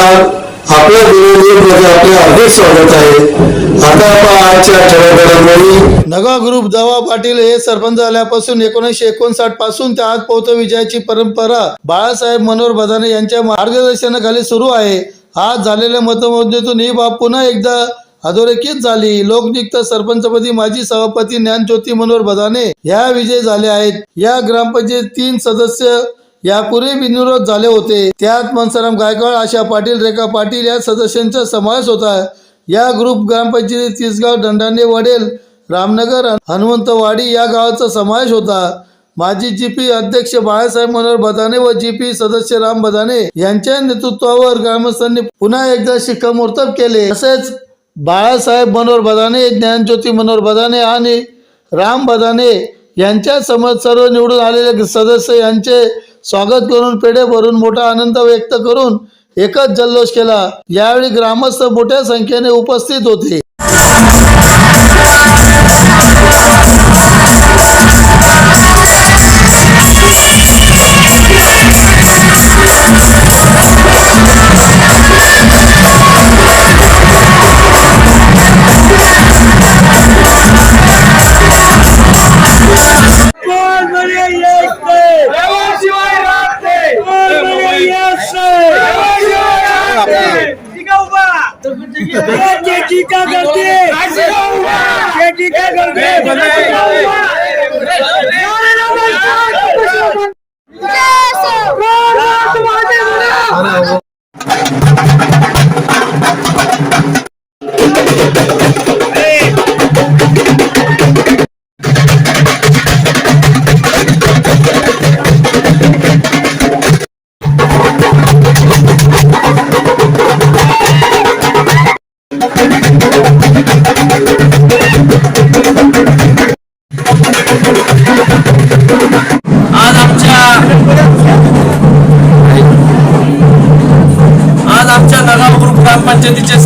नमस्कार आपल्या मध्ये म्हणजे आपले हार्दिक स्वागत आहे. आता आजच्या ठळक नगा ग्रुप दवा पाटील हे सरपंच झाल्यापासून एकोणीसशे एकोणसाठपासून ते आज पौत विजयाची परंपरा. बाळासाहेब मनोहर बदाने यांच्या मार्गदर्शनाखाली सुरू आहे. आज झालेल्या मतमोजणीतून ही बाब पुन्हा एकदा अधोरेखित झाली. लोकनियुक्त सरपंचपदी माजी सभापती ज्ञानज्योती मनोहर बदाने या विजय झाले आहेत. या ग्रामपंचायत तीन सदस्य यापूर्वी बिनविरोध झाले होते. त्यात मनसाराम गायकवाड आशा पाटील रेखा पाटील या सदस्यांचा समावेश होता. या ग्रुप ग्रामपंचायती तिसगाव दंडाने वडेल रामनगर हनुमंतवाडी या गावाचा समावेश होता. माजी जीपी अध्यक्ष बाळासाहेब मनोहर बदाने व जीपी सदस्य राम बदाने यांच्या नेतृत्वावर ग्रामस्थांनी पुन्हा एकदा शिक्कामोर्तब केले. तसेच बाळासाहेब मनोहर बदाने ज्ञानज्योती मनोहर बदाने आणि राम बदाने यांच्या समज सर्व निवडून आलेले सदस्य यांचे स्वागत करून पेढे भरून मोठा आनंद व्यक्त करून एकच जल्लोष केला. यावेळी ग्रामस्थ मोठ्या संख्येने उपस्थित होते. करते? हे टीका करते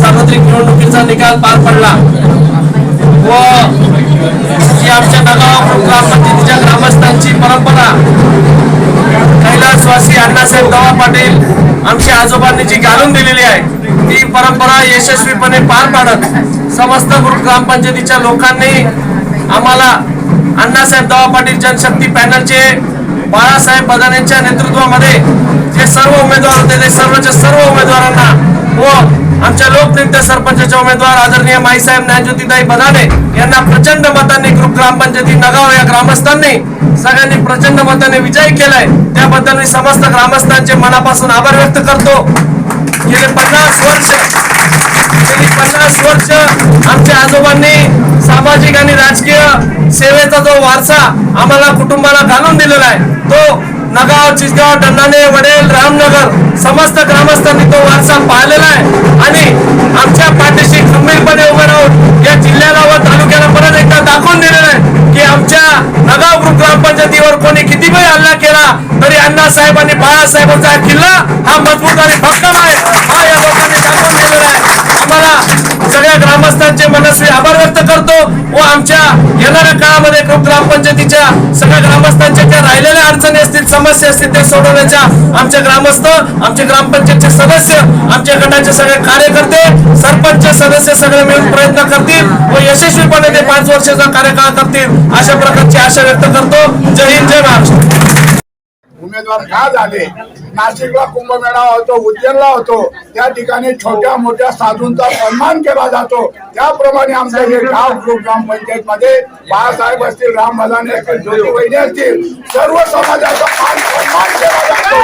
सार्वत्रिक निवडणुकीचा निकाल पार पडला. व ही आमच्या नगाव ग्रामपंचायतीच्या ग्रामस्थांची परंपरा कैलासवासी अण्णासाहेब दवा पाटील आमच्या आजोबांनी जी घालून दिलेली आहे ती परंपरा यशस्वीपणे पार पाडत समस्त ग्रामपंचायतीच्या लोकांनी आम्हाला अण्णासाहेब दवा पाटील जनशक्ती पॅनलचे बाळासाहेब बदानेच्या नेतृत्वामध्ये जे सर्व उमेदवार होते ते सर्वच्या सर्व उमेदवारांना व आमच्या लोकनित्य सरपंचाचे उमेदवार आदरणीय माईसाहेब ज्ञानज्योतीताई बदाने यांना प्रचंड मतांनी ग्रुप ग्रामपंचायती नगाव या ग्रामस्थांनी सगळ्यांनी प्रचंड मताने विजयी केलाय. त्याबद्दल मी समस्त ग्रामस्थांचे मनापासून आभार व्यक्त करतो. गेले पन्नास वर्ष गेली पन्नास वर्ष आमच्या आजोबांनी सामाजिक आणि राजकीय सेवेचा जो वारसा आम्हाला कुटुंबाला घालून दिलेला आहे तो नगाव चिसगाव दंडाने वडेल रामनगर समस्त ग्रामस्थांनी तो वारसा पाहिलेला आहे. आणि आमच्या पाठीशी खंबीरपणे उभे राहून या जिल्ह्याला व तालुक्याला परत एकदा दाखवून दिलेलं आहे की आमच्या नगाव ग्रुप ग्रामपंचायतीवर कोणी कितीही हल्ला केला तरी अण्णासाहेब आणि बाळासाहेबांचा किल्ला हा मजबूत आणि भक्कम आहे. आम्हाला ग्रामस्थांचे मनस्वी आभार व्यक्त करतो व आमच्या येणाऱ्या काळामध्ये ग्रामपंचायतीच्या सगळ्या ग्रामस्थांच्या ज्या राहिलेल्या अडचणी असतील समस्या असतील ते सोडवण्याच्या आमचे ग्रामस्थ आमचे ग्रामपंचायतचे सदस्य आमच्या गटाचे सगळे कार्यकर्ते सरपंच सदस्य सगळे मिळून प्रयत्न करतील व यशस्वीपणे ते पाच वर्षाचा कार्यकाळ करतील अशा प्रकारची आशा व्यक्त करतो. जय हिंद जय महाराष्ट्र. उमेदवार का झाले? नाशिकला कुंभमेळा होतो उज्जैनला होतो. त्या ठिकाणी छोट्या मोठ्या साधूंचा सन्मान केला जातो. त्याप्रमाणे आमच्या हे गाव ग्रुप ग्रामपंचायत मध्ये बाळासाहेब असतील राम मदाने असतील ज्योती असतील सर्व समाजाचा मान सन्मान केला जातो.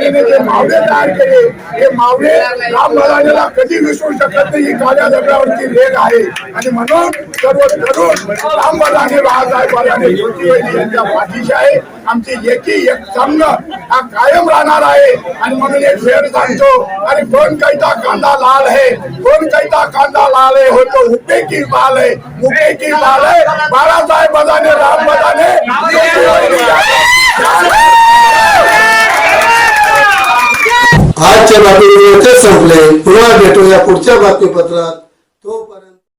हे जे मावळे तयार केले हे मावळे राम महाराजाला कधी विसरू शकत नाही ही काळ्या दगडावरची रेग आहे. आणि म्हणून सर्व तरुण राम मदानी बाळासाहेबांनी ज्योतिबाई यांच्या पाठीशी आहे. आमची एकी एक संघ हा कायम राहणार आहे. आणि म्हणून एक फेर सांगतो आणि कोण कैता कांदा लाल आहे कोण कैता कांदा लाल आहे होतो तो की लाल आहे हुपे की लाल आहे बाळासाहेब मदाने राम मदाने ज्योती वहिनी यांच्या- आजच्या बातमीचे संपले. पुन्हा भेटूया पुढच्या बातमीपत्रात.